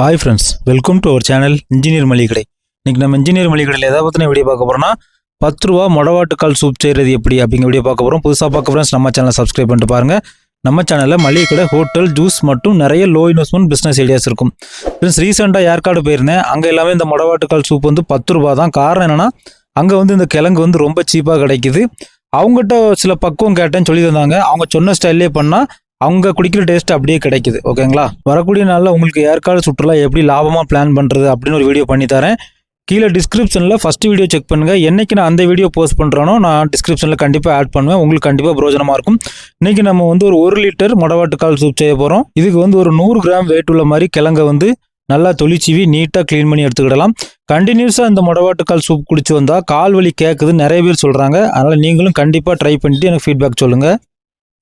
Hi friends welcome to our channel engineer மளிகை இன்னைக்கு நம்ம இன்ஜினியர் மளிகடையில் எதை பற்றின வீடியோ பார்க்க போகிறோம்னா பத்து ரூபா மொடவாட்டுக்கால் சூப் செய்கிறது எப்படி அப்படிங்கிற வீடியோ பார்க்க போகிறோம் புதுசாக பார்க்க ஃப்ரெண்ட்ஸ் நம்ம சேனலை சப்ஸ்கிரைப் பண்ணிட்டு பாருங்கள் நம்ம சேனலில் மளிகை கடை ஹோட்டல் ஜூஸ் மற்றும் நிறைய லோ இன்வெஸ்ட்மெண்ட் பிஸ்னஸ் ஐடியாஸ் இருக்கும். ஃப்ரெண்ட்ஸ் ரீசெண்டாக ஏற்காடு போயிருந்தேன். அங்கே எல்லாமே இந்த மொடவாட்டுக்கால் சூப் வந்து பத்து ரூபா தான். காரணம் என்னென்னா அங்கே வந்து இந்த கிழங்கு வந்து ரொம்ப சீப்பாக கிடைக்குது. அவங்ககிட்ட சில பக்குவம் கேட்டேன்னு சொல்லி தந்தாங்க அவங்க சொன்ன ஸ்டைல்லே பண்ணால் அவங்க குடிக்கிற டேஸ்ட் அப்படியே கிடைக்குது ஓகேங்களா வரக்கூடிய நாளில் உங்களுக்கு ஏற்காடு சுற்றுலா எப்படி லாபமாக பிளான் பண்ணுறது அப்படின்னு ஒரு வீடியோ பண்ணி தரேன். கீழே டிஸ்கிரிப்ஷனில் ஃபஸ்ட் வீடியோ செக் பண்ணுங்கள் என்னைக்கு நான் அந்த வீடியோ போஸ்ட் பண்ணுறேனோ நான் டிஸ்கிரிப்ஷனில் கண்டிப்பாக ஆட் பண்ணுவேன். உங்களுக்கு கண்டிப்பாக பிரோஜனமாக இருக்கும். இன்றைக்கி நம்ம வந்து ஒரு ஒரு லிட்டர் மொடவாட்டுக்கால் சூப் செய்ய போகிறோம் இதுக்கு வந்து ஒரு நூறு கிராம் வெயிட் உள்ள மாதிரி கிழங்க வந்து நல்லா தொளிச்சிவி நீட்டாக க்ளீன் பண்ணி எடுத்துக்கிடலாம். கண்டினியூஸாக இந்த மொடவாட்டுக்கால் சூப் குடிச்சு வந்தால் கால் வலி கேட்குது நிறைய பேர் சொல்கிறாங்க அதனால் நீங்களும் கண்டிப்பாக ட்ரை பண்ணிட்டு எனக்கு ஃபீட்பேக் சொல்லுங்கள்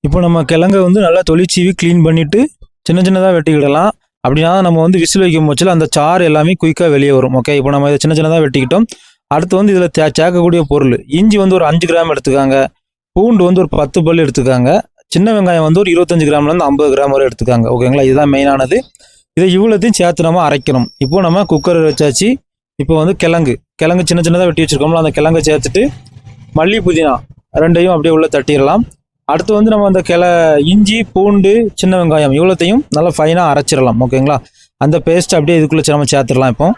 இப்போ நம்ம கிழங்கை வந்து நல்லா தொழிற்சீவி க்ளீன் பண்ணிவிட்டு சின்ன சின்னதாக வெட்டிக்கிடலாம். அப்படின்னா நம்ம வந்து விசில் வைக்கும் போச்சில் அந்த சாறு எல்லாமே குயிக்காக வெளியே வரும் ஓகே இப்போ நம்ம இதை சின்ன சின்னதாக வெட்டிக்கிட்டோம். அடுத்து வந்து இதில் தே சேர்க்கக்கூடிய பொருள். இஞ்சி வந்து ஒரு அஞ்சு கிராம் எடுத்துக்காங்க. பூண்டு வந்து ஒரு பத்து பல் எடுத்துக்காங்க. சின்ன வெங்காயம் வந்து ஒரு இருபத்தஞ்சு கிராம்லேருந்து ஐம்பது கிராம் வரை எடுத்துக்காங்க ஓகேங்களா இதுதான் மெயினானது இதை இவ்வளோத்தையும் சேர்த்து நம்ம அரைக்கணும். இப்போ நம்ம குக்கர் வச்சாச்சு. இப்போ வந்து கிழங்கு. கிழங்கு சின்ன சின்னதாக வெட்டி வச்சுருக்கோம்ல அந்த கிழங்கை சேர்த்துட்டு மல்லி புதினா ரெண்டையும் அப்படியே உள்ளே தட்டிடலாம். அடுத்து வந்து நம்ம அந்த கிளை இஞ்சி பூண்டு சின்ன வெங்காயம் இவ்வளோத்தையும் நல்லா ஃபைனாக அரைச்சிடலாம் ஓகேங்களா அந்த பேஸ்ட் அப்படியே இதுக்குள்ளே நம்ம சேர்த்துடலாம் இப்போ.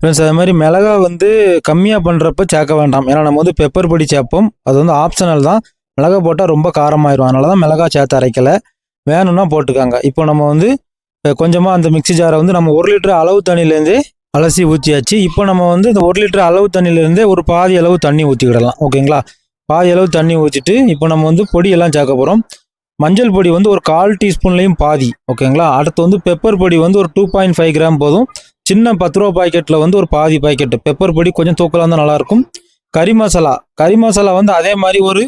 ஃப்ரெண்ட்ஸ் அது மாதிரி மிளகா வந்து கம்மியாக பண்ணுறப்ப சேர்க்க வேண்டாம். ஏன்னா நம்ம வந்து பெப்பர் பொடி சேர்ப்போம். அது வந்து ஆப்ஷனல் தான். மிளகா போட்டால் ரொம்ப காரமாயிரும். அதனால தான் மிளகா சேர்த்து அரைக்கலை. வேணும்னா போட்டுக்காங்க. இப்போ நம்ம வந்து கொஞ்சமாக அந்த மிக்ஸி ஜாரை வந்து நம்ம ஒரு லிட்டர் அளவு தண்ணியிலேருந்தே அலசி ஊற்றியாச்சு இப்போ நம்ம வந்து இந்த ஒரு லிட்டர் அளவு தண்ணியிலேருந்தே ஒரு பாதி அளவு தண்ணி ஊற்றிக்கிடலாம் ஓகேங்களா பாதி அளவு தண்ணி ஊற்றிட்டு இப்போ நம்ம வந்து பொடியெல்லாம் சேர்க்க போகிறோம் மஞ்சள் பொடி வந்து ஒரு கால் டீஸ்பூன்லேயும் பாதி ஓகேங்களா? அடுத்து வந்து பெப்பர் பொடி வந்து ஒரு டூ பாயிண்ட் ஃபைவ் கிராம் போதும். சின்ன பத்து ரூபா பாக்கெட்டில் வந்து ஒரு பாதி பாக்கெட்டு. பெப்பர் பொடி கொஞ்சம் தூக்கலாம் தான் நல்லாயிருக்கும். கறி மசாலா. கறி மசாலா வந்து அதே மாதிரி ஒரு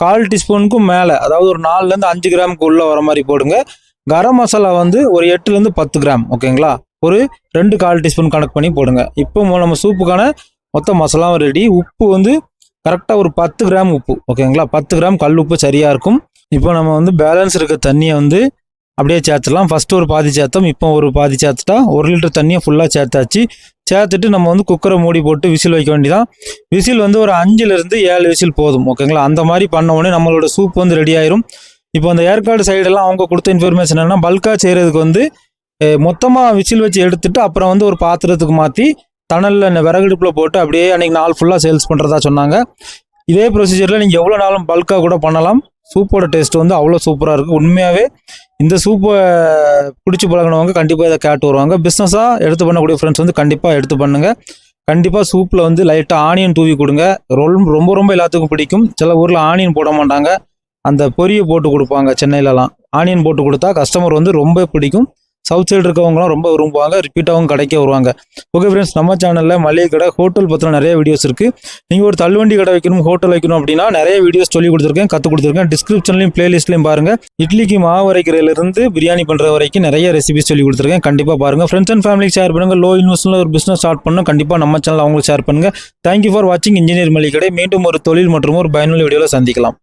கால் டீஸ்பூனுக்கும் மேலே அதாவது ஒரு நாலுலேருந்து அஞ்சு கிராமுக்கு உள்ளே வர மாதிரி போடுங்க. கரம் மசாலா வந்து ஒரு எட்டுலேருந்து பத்து கிராம் ஓகேங்களா? ஒரு ரெண்டு கால் டீஸ்பூன் கணக்கு பண்ணி போடுங்க. இப்போ நம்ம சூப்புக்கான மொத்த மசாலாவும் ரெடி உப்பு வந்து கரெக்டாக ஒரு பத்து கிராம் உப்பு ஓகேங்களா பத்து கிராம் கல் உப்பு சரியாக இருக்கும். இப்போ நம்ம வந்து பேலன்ஸ் இருக்க தண்ணியை வந்து அப்படியே சேர்த்துடலாம். ஃபஸ்ட்டு ஒரு பாதி சேர்த்தோம் இப்போ ஒரு பாதி சேர்த்துட்டா ஒரு லிட்டர் தண்ணியை ஃபுல்லாக சேர்த்தாச்சு. சேர்த்துட்டு நம்ம வந்து குக்கரை மூடி போட்டு விசில் வைக்க வேண்டியதான் விசில் வந்து ஒரு அஞ்சுலேருந்து ஏழு விசில் போதும் ஓகேங்களா அந்த மாதிரி பண்ண உடனே நம்மளோட சூப் வந்து ரெடி ஆயிரும். இப்போ அந்த ஏற்காடு சைடெல்லாம் அவங்க கொடுத்த இன்ஃபர்மேஷன் என்னென்னா பல்காக செய்கிறதுக்கு வந்து மொத்தமாக விசில் வச்சு எடுத்துட்டு அப்புறம் வந்து ஒரு பாத்திரத்துக்கு மாற்றி தணலில் விறகடுப்பில் போட்டு அப்படியே அன்றைக்கி நாள் ஃபுல்லாக சேல்ஸ் பண்ணுறதா சொன்னாங்க. இதே ப்ரொசீஜரில் நீங்கள் எவ்வளோ நாளும் பல்காக கூட பண்ணலாம். சூப்போட டேஸ்ட் வந்து அவ்வளோ சூப்பராக இருக்குது உண்மையாகவே இந்த சூப்பை பிடிச்சி பழகினவங்க கண்டிப்பாக இதை கேட்டு வருவாங்க. பிஸ்னஸாக எடுத்து பண்ணக்கூடிய ஃப்ரெண்ட்ஸ் வந்து கண்டிப்பாக எடுத்து பண்ணுங்கள் கண்டிப்பாக சூப்பில் வந்து லைட்டாக ஆனியன் தூவி கொடுங்க. ரொம்ப ரொம்ப ரொம்ப எல்லாத்துக்கும் பிடிக்கும். சில ஊரில் ஆனியன் போட மாட்டாங்க. அந்த பொரியை போட்டு கொடுப்பாங்க சென்னையிலலாம். ஆனியன் போட்டு கொடுத்தா கஸ்டமர் வந்து ரொம்ப பிடிக்கும். சவுத் சைடு இருக்கவங்களாம் ரொம்ப விரும்புவாங்க ரிப்பீட்டாகவும் கடைக்க வருவாங்க. ஓகே ஃப்ரெண்ட்ஸ் நம்ம சேனலில் மளிகை கடை ஹோட்டல் பற்றின நிறைய வீடியோஸ் இருக்குது நீங்கள் ஒரு தள்ளுவண்டி கடை வைக்கணும் ஹோட்டல் வைக்கணும் அப்படின்னா நிறைய வீடியோஸ் சொல்லி கொடுத்துருக்கேன் கற்றுக் கொடுத்துருக்கேன். டிஸ்கிரிப்ஷன்லையும் பிளேலிஸ்ட்லையும் பாருங்கள் இட்லிக்கு மாவு வரைக்கிறதுலேருந்து பிரியாணி பண்ணுற வரைக்கும் நிறைய ரெசிபிஸ் சொல்லி கொடுத்துருக்கேன். கண்டிப்பாக பாருங்கள் ஃப்ரெண்ட்ஸ் அண்ட் ஃபேமிலிக்கு ஷேர் பண்ணுங்கள் லோ இன்வெஸ்ட்டில் ஒரு பிஸ்னஸ் ஸ்டார்ட் பண்ணணும். கண்டிப்பாக நம்ம சேனல் அவங்களுக்கு ஷேர் பண்ணுங்கள் தேங்க்யூ ஃபார் வாட்சிங் இன்ஜினியர் மளிகை கடை. மீண்டும் ஒரு தொழில் மற்றும் ஒரு பயனுள்ள வீடியோவில் சந்திக்கலாம்.